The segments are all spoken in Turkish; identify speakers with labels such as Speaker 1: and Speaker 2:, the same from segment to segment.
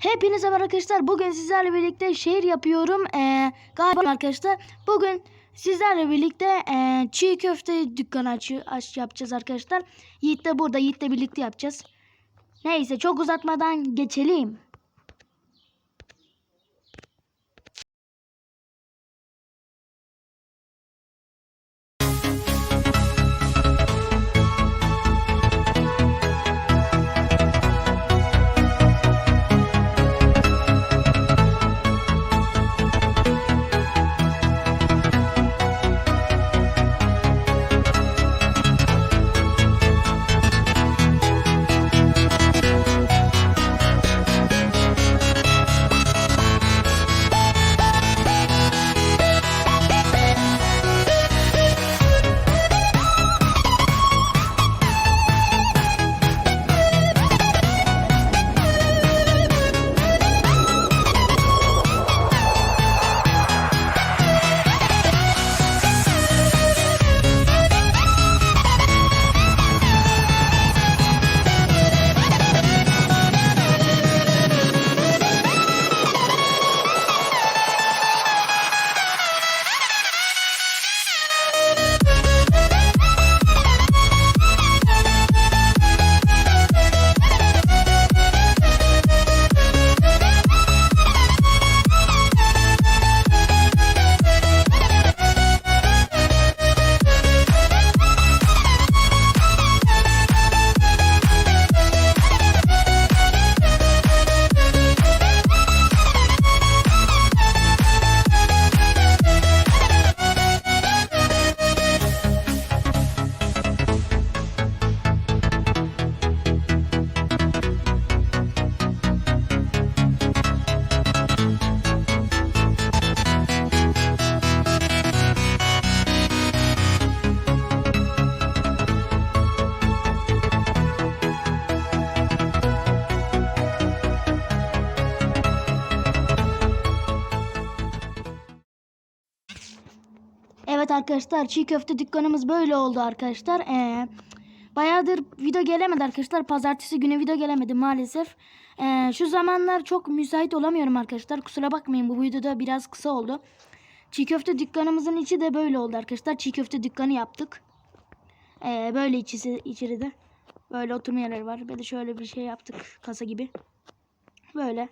Speaker 1: Hepinize merhaba arkadaşlar. Bugün sizlerle birlikte şehir yapıyorum. Ee, galiba arkadaşlar. Bugün sizlerle birlikte e, çiğ köfte dükkanı aç, aç yapacağız arkadaşlar. Yiğit de burada. Yiğit'le birlikte yapacağız. Neyse çok uzatmadan geçelim. Evet arkadaşlar çiğ köfte dükkanımız böyle oldu arkadaşlar. Ee, bayağıdır video gelemedi arkadaşlar. Pazartesi günü video gelemedi maalesef. Ee, şu zamanlar çok müsait olamıyorum arkadaşlar. Kusura bakmayın bu videoda biraz kısa oldu. Çiğ köfte dükkanımızın içi de böyle oldu arkadaşlar. Çiğ köfte dükkanı yaptık. Ee, böyle içisi, içeri de. Böyle oturma yerleri var. Böyle şöyle bir şey yaptık. Kasa gibi. Böyle.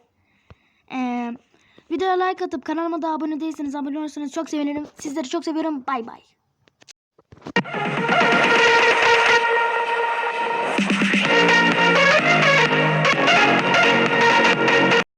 Speaker 1: Ee, videoya like atıp kanalıma da abone değilseniz abone olursanız çok sevinirim. Sizleri çok seviyorum. Bay bay.